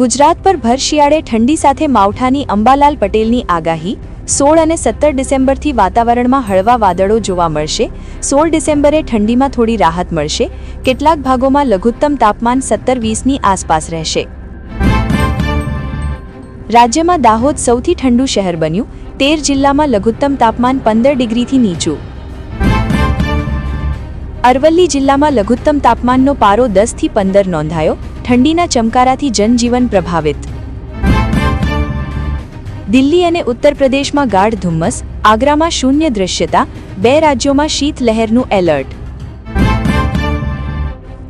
ગુજરાત પર ભર શિયાળે ઠંડી સાથે માવઠાની અંબાલાલ પટેલની આગાહી. સોળ અને સત્તર ડિસેમ્બરથી વાતાવરણમાં હળવા વાદળો જોવા મળશે. સોળ ડિસેમ્બરે ઠંડીમાં થોડી રાહત મળશે. કેટલાક ભાગોમાં લઘુત્તમ તાપમાન સત્તર વીસની આસપાસ રહેશે. રાજ્યમાં દાહોદ સૌથી ઠંડુ શહેર બન્યું. તેર જિલ્લામાં લઘુત્તમ તાપમાન પંદર ડિગ્રીથી નીચું. અરવલ્લી જિલ્લામાં લઘુત્તમ તાપમાનનો પારો દસથી પંદર નોંધાયો. ઠંડીના ચમકારાથી જનજીવન પ્રભાવિત. દિલ્હી અને ઉત્તર પ્રદેશમાં ગાઢ ધુમ્મસ, આગ્રામાં શૂન્ય દૃશ્યતા બે રાજ્યોમાં શીતલહેરનું એલર્ટ.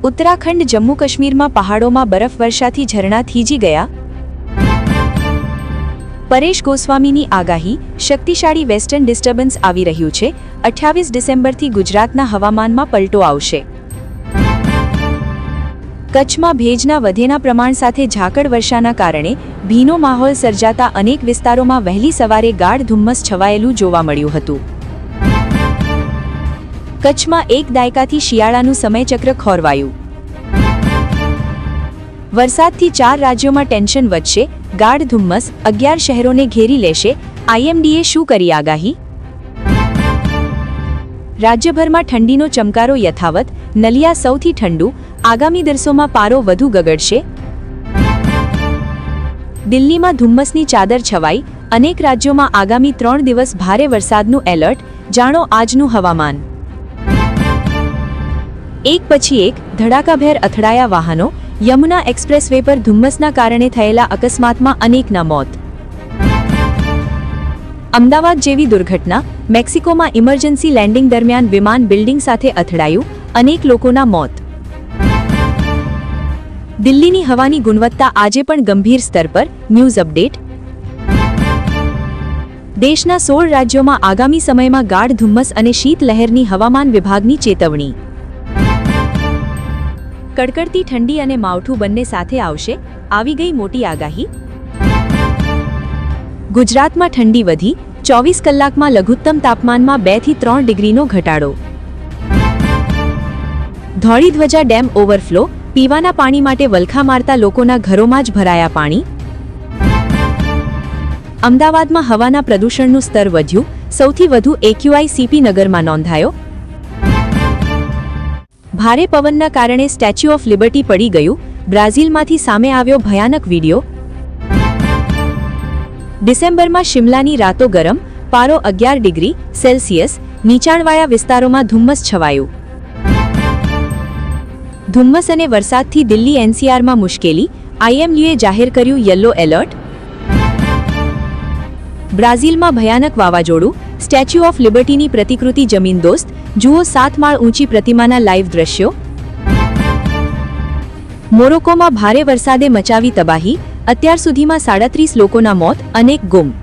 ઉત્તરાખંડ જમ્મુ કાશ્મીરમાં પહાડોમાં બરફવર્ષાથી ઝરણા થીજી ગયા. પરેશ ગોસ્વામીની આગાહી, શક્તિશાળી વેસ્ટર્ન ડિસ્ટર્બન્સ આવી રહ્યું છે, અઠ્યાવીસ ડિસેમ્બરથી ગુજરાતના હવામાનમાં પલટો આવશે. કચ્છમાં ભેજના વધેના પ્રમાણ સાથે ઝાકળ વર્ષાના કારણે ભીનો માહોલ સર્જાતા અનેક વિસ્તારોમાં વહેલી સવારે ગાઢ ધુમ્મસ છવાયેલું જોવા મળ્યું હતું. કચ્છમાં એક દાયકાથી શિયાળાનું સમયચક્ર ખોરવાયું. વરસાદથી ચાર રાજ્યોમાં ટેન્શન વધશે, ગાઢ ધુમ્મસ અગિયાર શહેરોને ઘેરી લેશે, આઈએમડીએ શું કરી આગાહી? રાજ્યભરમાં ઠંડીનો ચમકારો યથાવત, નલિયા સૌથી ઠંડુ આગામી દિવસોમાં પારો વધુ ગગડશે. દિલ્હીમાં ધુમ્મસની ચાદર છવાઈ. અનેક રાજ્યોમાં આગામી ત્રણ દિવસ ભારે વરસાદનું એલર્ટ. જાણો આજનું હવામાન. એક પછી એક ધડાકાભેર અથડાયા વાહનો. યમુના એક્સપ્રેસવે પર ધુમ્મસના કારણે થયેલા અકસ્માતમાં અનેકના મોત. અમદાવાદ જેવી દુર્ઘટના. મેક્સિકોમાં ઇમરજન્સી લેન્ડિંગ દરમિયાન વિમાન બિલ્ડિંગ સાથે અથડાયું. અનેક લોકોના મોત. દિલ્હીની હવાની ગુણવત્તા આજે પણ ગંભીર સ્તર પર. News update. દેશના સોળ રાજ્યોમાં આગામી સમયમાં ગાઢ ધુમ્મસ અને શીતલહેરની હવામાન વિભાગની ચેતવણી. કડકડતી ઠંડી અને માવઠું બંને સાથે આવશે. આવી ગઈ મોટી આગાહી. ગુજરાતમાં ઠંડી વધી. ચોવીસ કલાકમાં લઘુત્તમ તાપમાનમાં બેથી ત્રણ ડિગ્રીનો ઘટાડો. Dholidhaja dam overflow. પીવાના પાણી માટે વલખા મારતા લોકોના ઘરોમાં જ ભરાયા પાણી. અમદાવાદમાં હવાના પ્રદૂષણનું સ્તર વધ્યું. સૌથી વધુ એક્યુઆઈ સીપી નગરમાં નોંધાયો. ભારે પવનના કારણે સ્ટેચ્યુ ઓફ લિબર્ટી પડી ગયું. બ્રાઝિલમાંથી સામે આવ્યો ભયાનક વિડિયો. ડિસેમ્બરમાં શિમલાની રાતો ગરમ. પારો અગિયાર ડિગ્રી સેલ્સિયસ. નીચાણવાળા વિસ્તારોમાં ધુમ્મસ છવાયું. ધુમ્મસ અને વરસાદથી દિલ્હી એનસીઆરમાં મુશ્કેલી, આઈએમયુએ જાહેર કર્યું યલો એલર્ટ. બ્રાઝિલમાં ભયાનક વાવાઝોડું, સ્ટેચ્યુ ઓફ લિબર્ટીની પ્રતિકૃતિ જમીન દોસ્ત, જુઓ સાત માળ ઊંચી પ્રતિમાના લાઈવ દ્રશ્યો. મોરોકોમાં ભારે વરસાદે મચાવી તબાહી, અત્યાર સુધીમાં સાડત્રીસ લોકોના મોત, અનેક ગુમ.